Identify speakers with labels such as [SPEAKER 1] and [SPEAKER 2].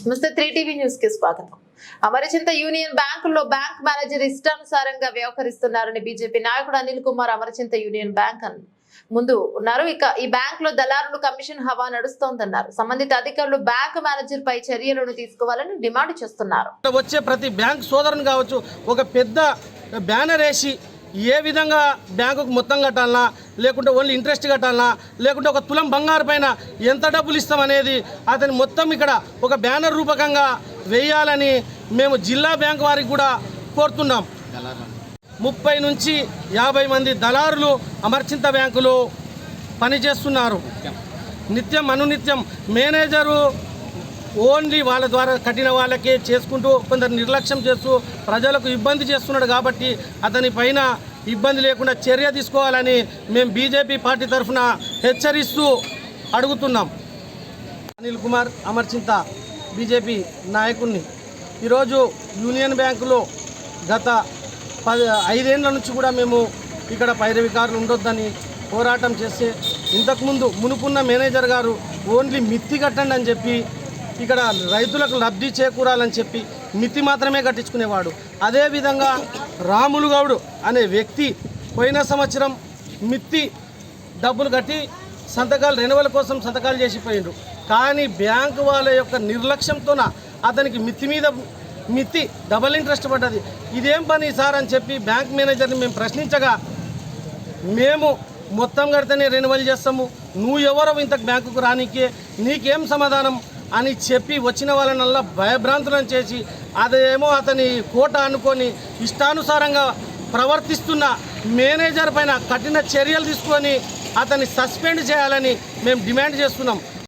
[SPEAKER 1] నమస్తే three TV న్యూస్కి స్వాగతం. అమరచింత యూనియన్ బ్యాంకుల్లో బ్యాంక్ మేనేజర్ ఇష్టానుసారంగా వ్యవహరిస్తున్నారని బీజేపీ నాయకుడు అనిల్ కుమార్ అమరచింత యూనియన్ బ్యాంక్ అన్నారు ముందు ఉన్నారు. ఇక ఈ బ్యాంక్లో దళారులు కమిషన్ హవా నడుస్తోందన్నారు. సంబంధిత అధికారులు బ్యాంక్ మేనేజర్ పై చర్యలను తీసుకోవాలని డిమాండ్ చేస్తున్నారు.
[SPEAKER 2] వచ్చే ప్రతి బ్యాంక్ సోదరుని కావచ్చు ఒక పెద్ద బ్యానర్ వేసి ఏ విధంగా బ్యాంకుకు మొత్తం కట్టాలనా లేకుంటే ఓన్లీ ఇంట్రెస్ట్ కట్టాలనా లేకుంటే ఒక తులం బంగారు పైన ఎంత డబ్బులు ఇస్తామనేది అతని మొత్తం ఇక్కడ ఒక బ్యానర్ రూపకంగా వేయాలని మేము జిల్లా బ్యాంక్ వారికి కూడా కోరుతున్నాం. ముప్పై నుంచి యాభై మంది దళారులు అమర్చింత బ్యాంకులో పనిచేస్తున్నారు. నిత్యం. అనునిత్యం మేనేజరు ఓన్లీ వాళ్ళ ద్వారా కట్టిన వాళ్ళకే చేసుకుంటూ కొందరు నిర్లక్ష్యం చేస్తూ ప్రజలకు ఇబ్బంది చేస్తున్నాడు కాబట్టి అతని పైన ఇబ్బంది లేకుండా చర్య తీసుకోవాలని మేము బీజేపీ పార్టీ తరఫున హెచ్చరిస్తూ అడుగుతున్నాం. అనిల్ కుమార్ అమర్చింత బీజేపీ నాయకుడిని ఈరోజు యూనియన్ బ్యాంకులో గత పది ఐదేళ్ళ నుంచి కూడా మేము ఇక్కడ పైరవికారులు ఉండొద్దని పోరాటం చేస్తే ఇంతకుముందు మునుపున్న మేనేజర్ గారు ఓన్లీ మిత్తి కట్టండి అని చెప్పి ఇక్కడ రైతులకు లబ్ధి చేకూరాలని చెప్పి మితి మాత్రమే కట్టించుకునేవాడు. అదేవిధంగా రాములు గౌడు అనే వ్యక్తి పోయిన సంవత్సరం మిత్తి డబ్బులు కట్టి సంతకాలు రెన్యువల్ కోసం సంతకాలు చేసిపోయిండు కానీ బ్యాంకు వాళ్ళ యొక్క నిర్లక్ష్యంతోన అతనికి మిత్తి మీద మిత్తి డబల్ ఇంట్రెస్ట్ పడ్డది. ఇదేం పని సార్ అని చెప్పి బ్యాంక్ మేనేజర్ని మేము ప్రశ్నించగా మేము మొత్తం కడితేనే రెన్యువల్ చేస్తాము. నువ్వు ఎవరో ఇంత బ్యాంకుకు రానికే నీకేం సమాధానం? అని చెప్పి వచ్చిన వాళ్ళనల్లా భయభ్రాంతులను చేసి అదేమో అతని కోట అనుకొని ఇష్టానుసారంగా ప్రవర్తిస్తున్న మేనేజర్ పైన కఠిన చర్యలు తీసుకొని అతన్ని సస్పెండ్ చేయాలని మేము డిమాండ్ చేస్తున్నాం.